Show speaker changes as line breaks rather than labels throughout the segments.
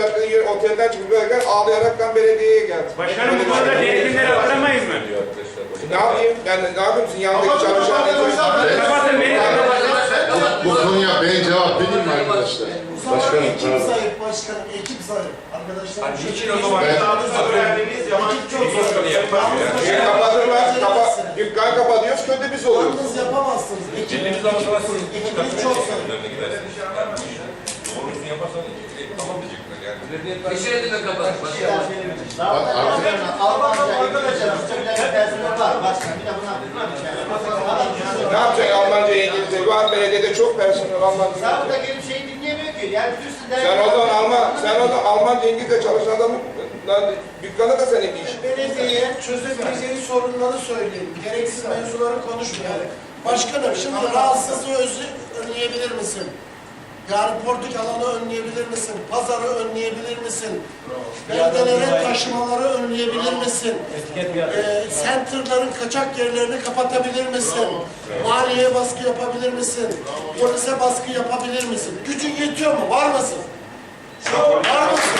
caddede yer- otelden çıkıp böyle ağlayaraktan belediyeye geldi.
Başkanım bu konuda değerlileri aramayız mı?
Ne yapayım? Ben ne yapayım? Sizin yanındaki çalışan
Kapatın beni.
Bu konuya ben cevap vereyim mi arkadaşlar?
Başkanım,
ekip zayıf başkanım, ekip zayıf. Arkadaşlar,
Hani
bir şey
o zaman
Ben-
Ekip çok zayıf.
Şey kapatırlar, kapa, dükkan kapatıyoruz, kötü biz oluyoruz.
Yalnız yapamazsınız. Ekip,
anlaşılasın.
ekibiniz çok zayıf.
Yaparsan tamam diyecekler yani.
Teşekkür ederim kapat.
Ne yapacak Almanca, İngilizce? Var belediyede çok personel Almanca.
Burada gelip şey dinlemiyor ki. Yani bütün sizler...
Sen o zaman Alman, sen o zaman Almanca, İngilizce çalışan adamı, lan dükkanı da senin bir iş.
Belediyeye çözebileceği sorunları söyleyin. Gereksiz mevzuları konuşmayalım. Başkanım şimdi rahatsızlığı özü önleyebilir misin? Yani portakal alanı önleyebilir misin? Pazarı önleyebilir misin? Beldelere taşımaları önleyebilir misin? Ee, center'ların kaçak yerlerini kapatabilir misin? Maliyeye baskı yapabilir misin? Polise baskı yapabilir misin? Gücün yetiyor mu? Var mısın? Var mısın?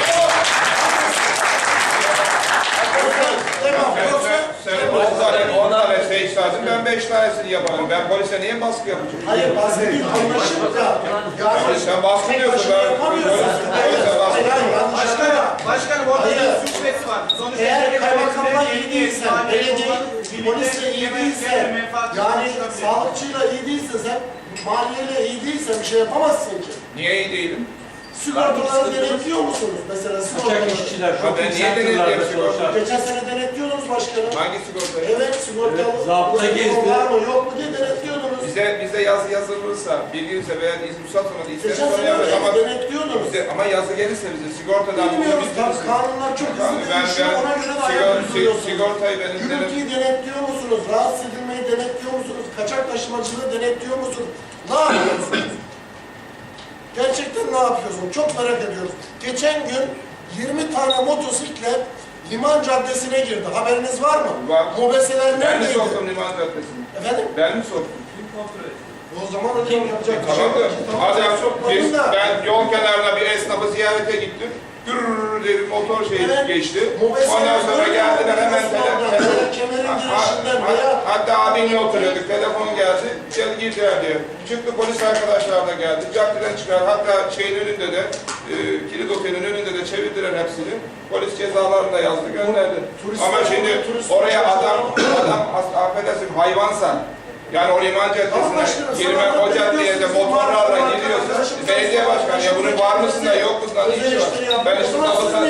Devam. Yoksa
Sen 10 tane, 10 tane şey istersin, ben 5 tanesini yaparım. Ben polise niye baskı yapacağım?
Hayır baskı değil, anlaşıldı da. Yani
Sen baskı diyorsun, ben
yapamıyorsun.
polise
Hayır,
baskı
yanlış
Başkanım, başkanım orada bir suç var. Sonuçta
Eğer kaymakamla iyi değilsen, belediye, polisle iyi değilsen, yani sağlıkçıyla iyi değilsen sen, maliyeyle iyi değilsen bir şey yapamazsın ki.
Niye iyi değilim?
Sigortaları denetliyor musunuz mesela sigortaları?
Ha, ben niye denetliyorum sigorta?
Geçen sene denetliyordunuz başkanım.
Hangi sigortayı?
Evet sigortalı.
zabıta gezdi.
Var mı yok mu diye denetliyordunuz.
Bize, bize yazı yazılırsa, bilgilirse veya ruhsat sonra
sene
yaparız ama
denetliyordunuz.
bize, ama yazı gelirse bize sigortadan
Bilmiyoruz
biz-
tabii kanunlar çok hızlı
ben,
değişiyor
ben
ona göre de ayak uyduruyorsunuz.
sigortayı benim
Gürültüyü denetliyor musunuz? Rahatsız edilmeyi denetliyor musunuz? Kaçak taşımacılığı denetliyor musunuz? Ne yapıyorsunuz? Gerçekten ne yapıyorsunuz? Çok merak ediyoruz. Geçen gün 20 tane motosiklet Liman Caddesi'ne girdi. Haberiniz var mı?
Var.
Mobeseler
ben mi
neredeydi?
soktum liman caddesini?
Efendim?
Ben mi soktum?
O zaman hocam yapacak bir şey
Tamam
yok.
da, ya,
sokmadın
biz, ben yol kenarına bir esnafı ziyarete gittim. Gürrrr diye bir motor şey
Evet.
geçti. Ondan sonra geldiler hemen
Osmanlı'da.
tele-
Veya kemerin girişinden veya
Hatta abimle oturuyorduk, telefon geldi, gel girdiler diye. Çıktı polis arkadaşlar da geldi, caddeden çıkar, hatta şeyin önünde de, e, kilit otelin önünde de çevirdiler hepsini. Polis cezalarını da yazdı, gönderdi.
Turistler-
Ama şimdi oraya adam, adam as- affedersin hayvansa, yani o liman caddesine girme, o caddeye de motorlarla
arkadaşım,
belediye başkanı ya bunun var mısın da yok musun da ne işi var? Ben işte zabıta,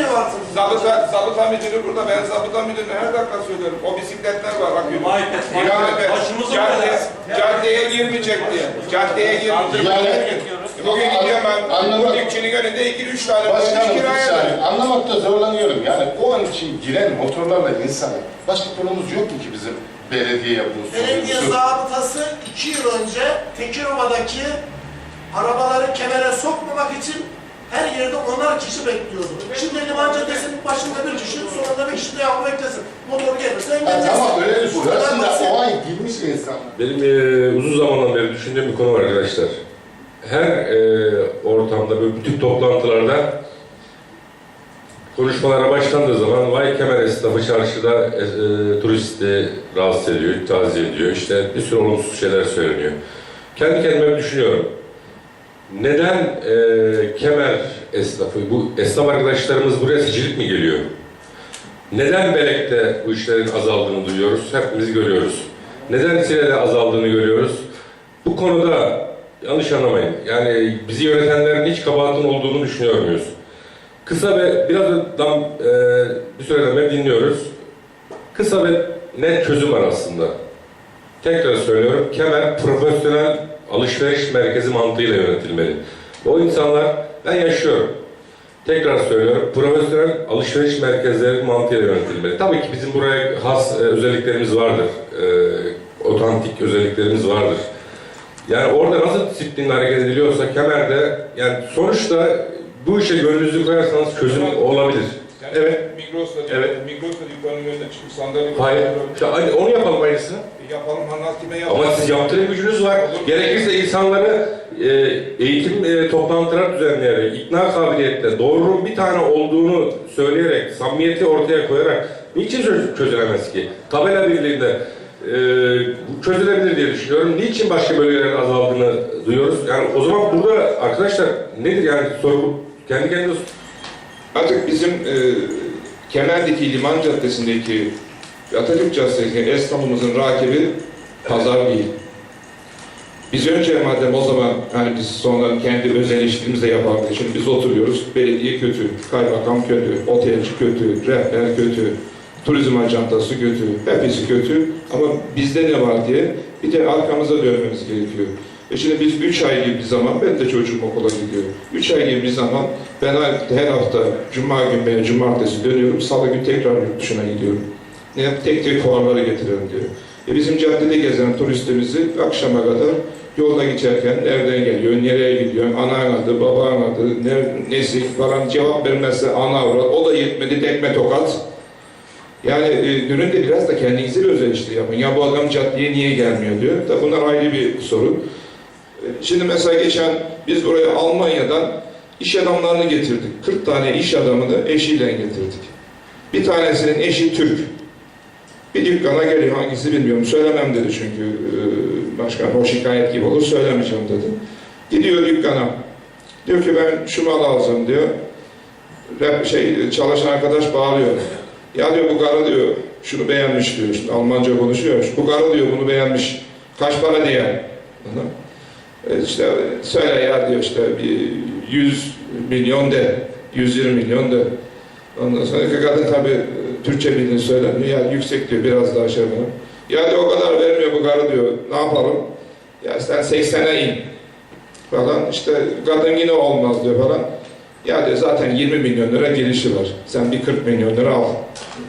zabıta, zabıta müdürü burada, ben zabıta müdürüne her dakika söylüyorum. O bisikletler var, bakıyorum. İleride
Başımıza
cadde, caddeye girmeyecek diye. Caddeye girmeyecek.
yani
Bugün gidiyorum ben, bu
Anlamak-
dükkanın önünde iki üç tane
Başkanım bir saniye. Anlamakta zorlanıyorum. Yani o an için giren motorlarla insana başka konumuz yok mu ki bizim belediyeye bunu
Belediye zabıtası iki yıl önce Tekirova'daki arabaları kemere sokmamak için her yerde onar kişi bekliyordu. Şimdi Liman Caddesi'nin başında bir kişi, sonunda bir kişi de yapma beklesin. Motor gelirse
Ha,
engelleyeceksin.
tamam öyle
Bu kadar
düşünüyorsun da
basit.
o an girmiş insanlar.
Benim e, uzun zamandan beri düşündüğüm bir konu var arkadaşlar. Her e, ortamda, böyle bütün toplantılarda konuşmalara başlandığı zaman vay kemer esnafı çarşıda e, e, turisti rahatsız ediyor, taziye ediyor. İşte bir sürü olumsuz şeyler söyleniyor. Kendi kendime düşünüyorum. Neden e, kemer esnafı, bu esnaf arkadaşlarımız buraya sicilik mi geliyor? Neden Belek'te bu işlerin azaldığını duyuyoruz, hepimiz görüyoruz. Neden Sile'de azaldığını görüyoruz. Bu konuda yanlış anlamayın. Yani bizi yönetenlerin hiç kabahatin olduğunu düşünüyor muyuz? Kısa ve birazdan e, bir süreden beri dinliyoruz. Kısa ve net çözüm var aslında. Tekrar söylüyorum, Kemer profesyonel alışveriş merkezi mantığıyla yönetilmeli. O insanlar, ben yaşıyorum. Tekrar söylüyorum, profesyonel alışveriş merkezleri mantığıyla yönetilmeli. Tabii ki bizim buraya has e, özelliklerimiz vardır. E, otantik özelliklerimiz vardır. Yani orada nasıl disiplinle hareket ediliyorsa Kemer'de, yani sonuçta bu işe gönlünüzü koyarsanız çözüm olabilir.
Yani
Evet.
Migros'ta,
Evet.
Migros'ta dükkanın önünde çıkıp sandalye
Hayır, işte aynı- onu yapalım aynısını.
Yapalım, hanal kime yapalım?
Ama siz yaptırım gücünüz var. Gerekirse insanları e, eğitim e, toplantılar düzenleyerek, ikna kabiliyetle, doğrunun bir tane olduğunu söyleyerek, samimiyeti ortaya koyarak niçin çö- çözülemez ki? Tabela birliğinde e, çözülebilir diye düşünüyorum. Niçin başka bölgelerin azaldığını duyuyoruz? Yani o zaman burada arkadaşlar nedir yani soru kendi kendine
Artık bizim e, Kemer'deki Liman Caddesi'ndeki Atatürk Caddesi'ndeki esnafımızın rakibi pazar değil. Biz önce madem o zaman hani biz sonra kendi öz eleştirimizi de yapardık. Şimdi biz oturuyoruz. Belediye kötü, kaymakam kötü, otelci kötü, rehber kötü, turizm ajantası kötü, hepsi kötü. Ama bizde ne var diye bir de arkamıza dönmemiz gerekiyor. E şimdi biz üç ay gibi bir zaman, ben de çocuğum okula gidiyor. Üç ay gibi bir zaman ben her hafta cuma günü veya cumartesi dönüyorum, salı günü tekrar yurt dışına gidiyorum. Ne yap? Tek tek puanları getirelim diyor. E bizim caddede gezen turistimizi akşama kadar yolda geçerken nereden geliyor, nereye gidiyor, anan adı, baban adı, ne, nesi falan cevap vermezse ana avrat, o da yetmedi tekme tokat. Yani e, dönün de biraz da kendinize bir öz eleştiri yapın. Ya bu adam caddeye niye gelmiyor diyor. Da bunlar ayrı bir sorun. E, Şimdi mesela geçen biz buraya Almanya'dan iş adamlarını getirdik. 40 tane iş adamını eşiyle getirdik. Bir tanesinin eşi Türk. Bir dükkana geliyor hangisi bilmiyorum. Söylemem dedi çünkü e, başkan o şikayet gibi olur söylemeyeceğim dedi. Gidiyor dükkana. Diyor ki ben şu malı alacağım diyor. Şey çalışan arkadaş bağırıyor. Ya diyor bu karı diyor şunu beğenmiş diyor. Şimdi Almanca konuşuyor. Bu karı diyor bunu beğenmiş. Kaç para diye. Hı. İşte söyle ya diyor işte bir 100 milyon de. 120 milyon de. Ondan sonra kadın tabi Türkçe bildiğini söylemiyor. Ya yüksek diyor biraz daha şey yapalım. Ya diyor o kadar vermiyor bu karı diyor. Ne yapalım? Ya sen 80'e in. Falan işte kadın yine olmaz diyor falan. Ya diyor zaten 20 milyon lira girişi var. Sen bir 40 milyon lira al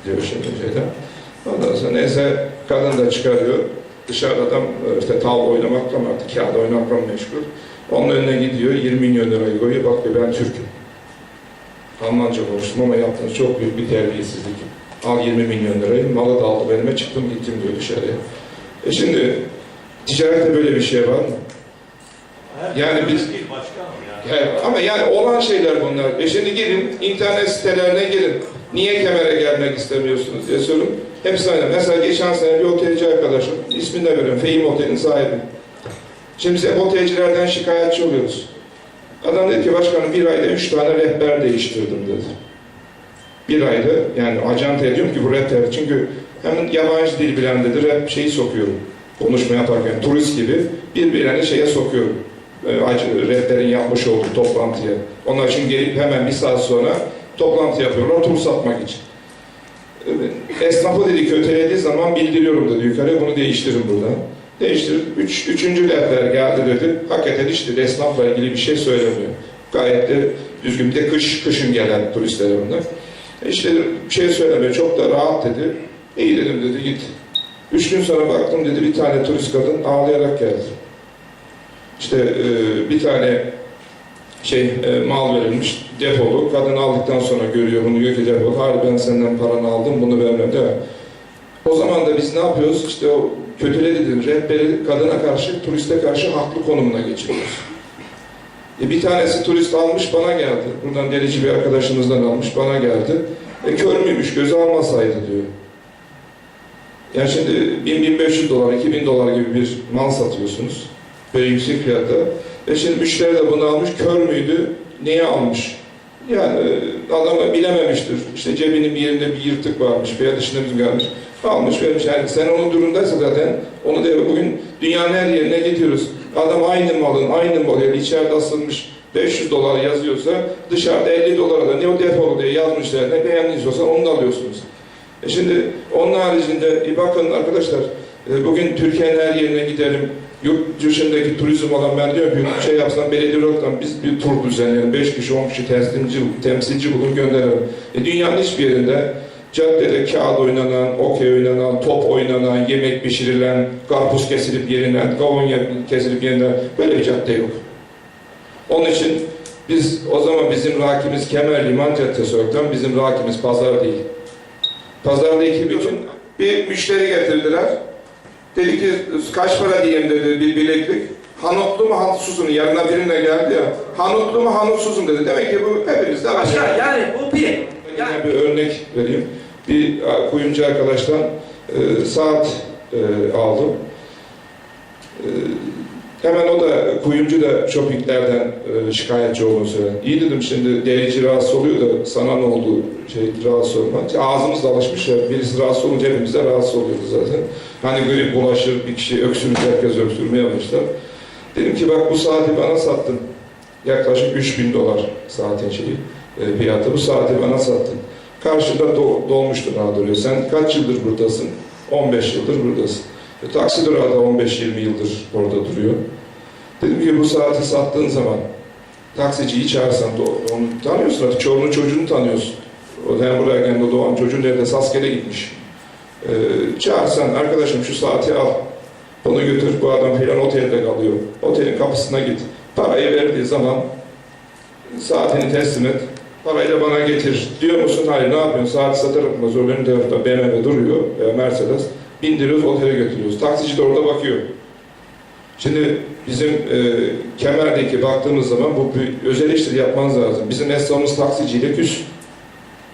diyor şimdi şeyden. Ondan sonra neyse kadın da çıkarıyor. Dışarıda adam işte tav oynamakla mı artık kağıt oynamakla mı meşgul. Onun önüne gidiyor 20 milyon lirayı koyuyor. Bak diyor ben Türk'üm. Almanca konuştum ama yaptığınız çok büyük bir terbiyesizlik. Al 20 milyon lirayı, malı da aldı benime çıktım gittim diyor dışarıya. E şimdi ticarette böyle bir şey var mı? Yani biz yani, ama yani olan şeyler bunlar. E şimdi gidin internet sitelerine girin. Niye kemere gelmek istemiyorsunuz diye sorun. Hepsi aynı. Mesela geçen sene bir otelci arkadaşım, ismini de veriyorum, Fehim Otel'in sahibi. Şimdi biz otelcilerden şikayetçi oluyoruz. Adam dedi ki başkanım bir ayda üç tane rehber değiştirdim dedi. Bir ayda yani acentaya diyorum ki bu rehber çünkü hem yabancı dil bilen dedi rap şeyi sokuyorum. Konuşma yaparken turist gibi birbirine şeye sokuyorum. E, rehberin yapmış olduğu toplantıya. Onlar için gelip hemen bir saat sonra toplantı yapıyorlar tur satmak için. Esnafı dedi ki ötelediği zaman bildiriyorum dedi yukarıya bunu değiştirin burada. Değiştir. Üç, üçüncü rehber geldi dedi. Hakikaten işte dedi, esnafla ilgili bir şey söylemiyor. Gayet de düzgün. Bir de kış, kışın gelen turistler bunlar. E işte bir şey söylemiyor. Çok da rahat dedi. İyi dedim dedi git. Üç gün sonra baktım dedi bir tane turist kadın ağlayarak geldi. İşte e, bir tane şey e, mal verilmiş depolu. Kadın aldıktan sonra görüyor bunu diyor ki depolu. Hayır ben senden paranı aldım bunu vermem değil? O zaman da biz ne yapıyoruz? İşte o kötülediğin rehberi kadına karşı, turiste karşı haklı konumuna geçiriyoruz. E bir tanesi turist almış bana geldi. Buradan delici bir arkadaşımızdan almış bana geldi. E kör müymüş gözü almasaydı diyor. Yani şimdi 1000-1500 dolar, 2000 dolar gibi bir mal satıyorsunuz. Böyle yüksek fiyatta. E şimdi müşteri de bunu almış, kör müydü? Niye almış? Yani e, adamı bilememiştir. İşte cebinin bir yerinde bir yırtık varmış veya dışında bizim gelmiş. Almış vermiş. Yani sen onun durumdaysa zaten onu da bugün dünyanın her yerine gidiyoruz. Adam aynı malın, aynı model içeride asılmış 500 dolar yazıyorsa dışarıda 50 dolara da ne o defolu diye yazmışlar ne beğendiyse onu da alıyorsunuz. E şimdi onun haricinde e bakın arkadaşlar e, bugün Türkiye'nin her yerine gidelim. Yurt dışındaki turizm olan ben ki şey yapsam belediye olarak biz bir tur düzenleyelim. 5 kişi 10 kişi temsilci, temsilci bulun gönderelim. E, dünyanın hiçbir yerinde caddede kağıt oynanan, okey oynanan, top oynanan, yemek pişirilen, karpuz kesilip yerinden, kavun kesilip yerinden böyle bir cadde yok. Onun için biz o zaman bizim rakimiz Kemer Liman Caddesi olarak bizim rakimiz pazar değil. Pazardaki bütün bir müşteri getirdiler. Dedi ki kaç para diyeyim dedi bir bileklik. Hanutlu mu hanutsuzun yanına birine geldi ya. Hanutlu mu hanutsuzun dedi. Demek ki bu hepimizde var.
Başka yani bu bir. Yani
bir örnek vereyim. Bir kuyumcu arkadaştan e, saat e, aldım. E, hemen o da kuyumcu da shoppinglerden e, şikayetçi olduğunu söyledi. İyi dedim şimdi delici rahatsız oluyor da sana ne oldu şey rahatsız olma. Ağzımız da alışmış ya birisi rahatsız olunca hepimiz de rahatsız oluyoruz zaten. Hani grip bulaşır bir kişi öksürünce herkes öksürmeye başlar. Dedim ki bak bu saati bana sattın. Yaklaşık 3000 dolar saatin şeyi e, fiyatı. Bu saati bana sattın. Karşıda do, dolmuştu daha duruyor. Sen kaç yıldır buradasın? 15 yıldır buradasın. E, taksi durağı da 15-20 yıldır orada duruyor. Dedim ki bu saati sattığın zaman taksiciyi çağırsan, onu tanıyorsun artık, çoluğunu çocuğunu tanıyorsun. O hem buraya geldi doğan çocuğun nerede askere gitmiş. E, çağırsan arkadaşım şu saati al. Bunu götür bu adam filan otelde kalıyor. Otelin kapısına git. Parayı verdiği zaman saatini teslim et. Parayı da bana getir. Diyor musun? Hayır ne yapıyorsun? Saati satarak mı? Zorlu'nun tarafında BMW duruyor. veya Mercedes. Bindiriyoruz otele götürüyoruz. Taksici de orada bakıyor. Şimdi bizim e, Kemer'deki baktığımız zaman bu bir özel işleri yapmanız lazım. Bizim esnafımız taksiciyle küs.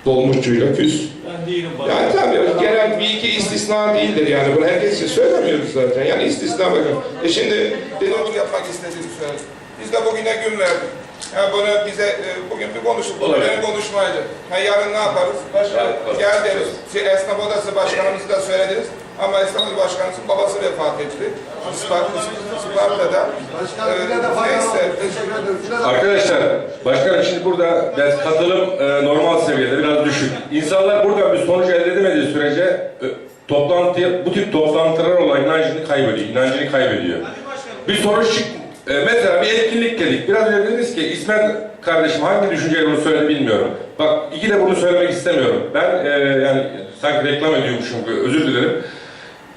Dolmuşçuyla küs.
Ben değilim
Yani tabii genel bir iki istisna değildir yani bunu herkes için söylemiyoruz zaten yani istisna bakın. E şimdi dedikodu yapmak istediğini söyledim. Biz de bugüne gün verdik. Yani bunu bize e, bugün bir konuştuk. Bu
Olabilir.
benim konuşmaydı. Ha, yarın ne yaparız? Başka gel deriz. Şey, esnaf odası başkanımızı da söylediniz. Ama esnaf odası başkanımızın babası vefat etti. Sparta, Sparta'da.
Başkanım
Ee,
yine de faydalı
neyse.
Arkadaşlar, başkanım şimdi burada ben katılım e, normal seviyede biraz düşük. İnsanlar burada bir sonuç elde edemediği sürece e, toplantıya, bu tip toplantılar olan inancını kaybediyor, inancını kaybediyor. Bir sonuç çık, e, mesela bir etkinlik dedik. Biraz önce dediniz ki İsmet kardeşim hangi düşünceyle bunu söyledi bilmiyorum. Bak iki de bunu söylemek istemiyorum. Ben e, yani sanki reklam ediyormuşum gibi özür dilerim.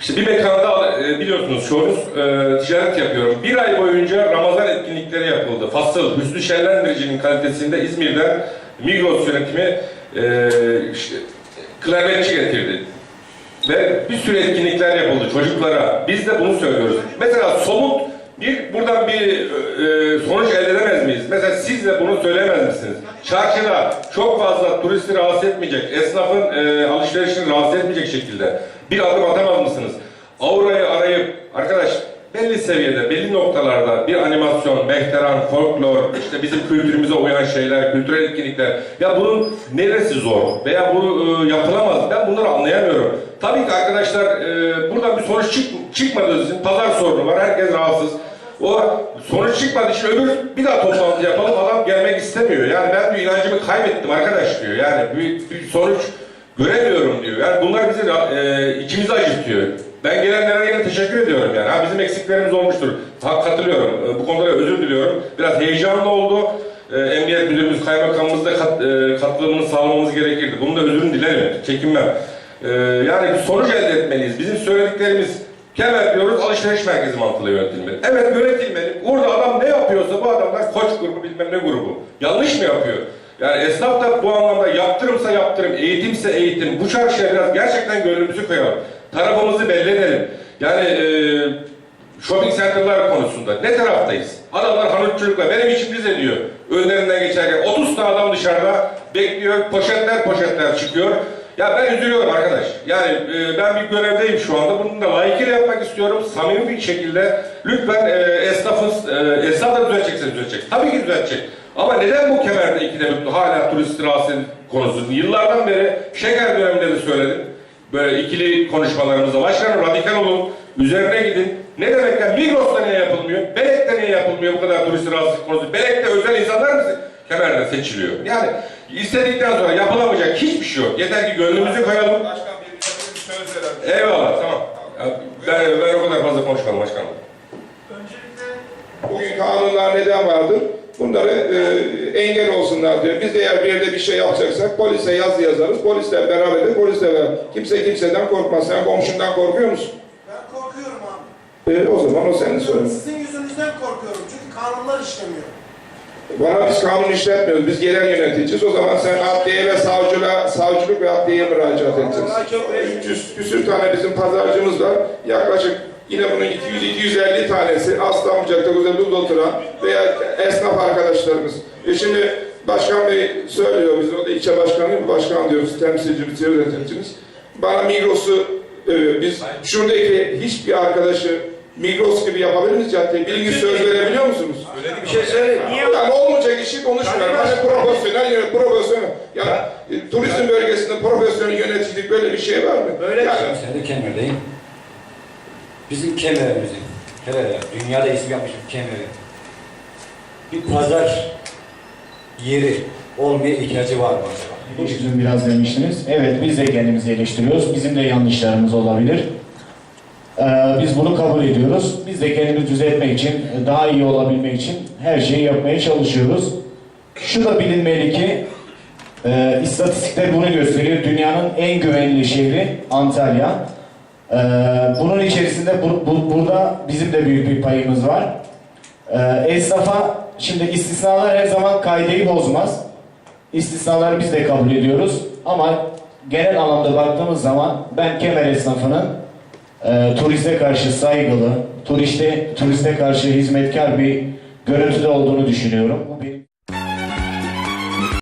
İşte bir mekanda e, biliyorsunuz çoğunuz e, ticaret yapıyorum. Bir ay boyunca Ramazan etkinlikleri yapıldı. Fasıl, Hüsnü Şenlendirici'nin kalitesinde İzmir'den Migros yönetimi e, işte, klarnetçi getirdi. Ve bir sürü etkinlikler yapıldı çocuklara. Biz de bunu söylüyoruz. Mesela somut bir buradan bir e, sonuç elde edemez miyiz? Mesela siz de bunu söylemez misiniz? Çarşıda çok fazla turisti rahatsız etmeyecek, esnafın e, alışverişini rahatsız etmeyecek şekilde bir adım atamaz mısınız? Aura'yı arayıp arkadaş belli seviyede, belli noktalarda bir animasyon, mehteran, folklor, işte bizim kültürümüze uyan şeyler, kültürel etkinlikler. Ya bunun neresi zor veya bu e, yapılamaz? Ben bunları anlayamıyorum. Tabii ki arkadaşlar e, buradan bir sonuç çık, çıkmadığı için pazar sorunu var, herkes rahatsız. O sonuç çıkmadığı için öbür bir daha toplantı yapalım, adam gelmek istemiyor. Yani ben bir inancımı kaybettim arkadaş diyor. Yani bir, bir sonuç göremiyorum diyor. Yani bunlar bizi e, içimizi acıtıyor. Ben gelenlere yine teşekkür ediyorum yani. Ha, bizim eksiklerimiz olmuştur. Ha, katılıyorum. E, bu konuda da özür diliyorum. Biraz heyecanlı oldu. E, Emniyet Müdürümüz, Kaymakamımız da kat, e, katılımını sağlamamız gerekirdi. Bunun da özürünü dilerim. Çekinmem. E, yani sonuç elde etmeliyiz. Bizim söylediklerimiz Kemer diyoruz alışveriş merkezi mantığıyla yönetilmeli. Evet yönetilmeli. Orada adam ne yapıyorsa bu adamlar koç grubu bilmem ne grubu. Yanlış mı yapıyor? Yani esnaf da bu anlamda yaptırımsa yaptırım, eğitimse eğitim. Bu çarşıya biraz gerçekten gönlümüzü koyalım. Tarafımızı belli edelim. Yani e, shopping center'lar konusunda ne taraftayız? Adamlar hanutçulukla benim içim riz ediyor. Önlerinden geçerken 30 tane adam dışarıda bekliyor. Poşetler poşetler çıkıyor. Ya ben üzülüyorum arkadaş. Yani e, ben bir görevdeyim şu anda. Bunu da layıkıyla yapmak istiyorum. Samimi bir şekilde. Lütfen e, esnafız, e, esnaf da düzeltecekse düzeltecek. Tabii ki düzeltecek. Ama neden bu kemerde ikide bir hala turist rahatsız konusu? Yıllardan beri şeker döneminde de söyledim. Böyle ikili konuşmalarımızda başlayalım, radikal olun, üzerine gidin. Ne demek ya? Migros'ta niye yapılmıyor? Belek'te niye yapılmıyor bu kadar turist rahatsızlık konusu? Belek'te özel insanlar mı kemerde seçiliyor? Yani istedikten sonra yapılamayacak hiçbir şey yok. Yeter ki gönlümüzü koyalım.
Başkan bir, bir söz verelim.
Eyvallah, tamam. Ya Ben, ben o kadar fazla konuşmam başkanım.
Bugün kanunlar neden vardır? Bunları e, engel olsunlar diyor. Biz de eğer bir yerde bir şey yapacaksak polise yazı yazarız. Polisle beraber polisle beraber. Kimse kimseden korkmaz. Sen komşundan korkuyor musun?
Ben korkuyorum abi.
E, o zaman o senin sorun.
Sizin yüzünüzden korkuyorum. Çünkü kanunlar işlemiyor.
Bana biz kanun işletmiyoruz. Biz genel yöneticiyiz. O zaman sen adliye ve savcılığa, savcılık ve adliyeye müracaat edeceksin. 300 küsür tane bizim pazarcımız var. Yaklaşık Yine bunun 200-250 tanesi Aslanbucak'ta Güzelbul'da oturan veya esnaf arkadaşlarımız. E şimdi Başkan Bey söylüyor, biz o da ilçe başkanı, başkan diyoruz, temsilcimiz, yöneticimiz. Bana Migros'u, e, biz şuradaki hiçbir arkadaşı Migros gibi yapabilir miyiz caddeyi? Biriniz söz verebiliyor musunuz?
Bir şey söyle. Niye?
Yani olmayacak işi konuşmuyorum. Hani profesyonel yönet, profesyonel. Yani e, turizm bölgesinde profesyonel yöneticilik böyle bir şey var mı?
Öyle
yani,
Sen de kemerdeyim. Bizim kemerimizin, hele dünyada isim yapmış bir kemeri. Bir pazar yeri olmaya ihtiyacı var mı acaba?
Sizin biraz demiştiniz. Evet biz de kendimizi eleştiriyoruz. Bizim de yanlışlarımız olabilir. Ee, biz bunu kabul ediyoruz. Biz de kendimizi düzeltmek için, daha iyi olabilmek için her şeyi yapmaya çalışıyoruz. Şu da bilinmeli ki e, istatistikler bunu gösteriyor. Dünyanın en güvenli şehri Antalya. Ee, bunun içerisinde bu- bu- burada bizim de büyük bir payımız var. Ee, esnafa şimdi istisnalar her zaman kaideyi bozmaz. İstisnaları biz de kabul ediyoruz. Ama genel anlamda baktığımız zaman ben kemer esnafının e, turiste karşı saygılı, turiste turiste karşı hizmetkar bir görüntüde olduğunu düşünüyorum. Bu benim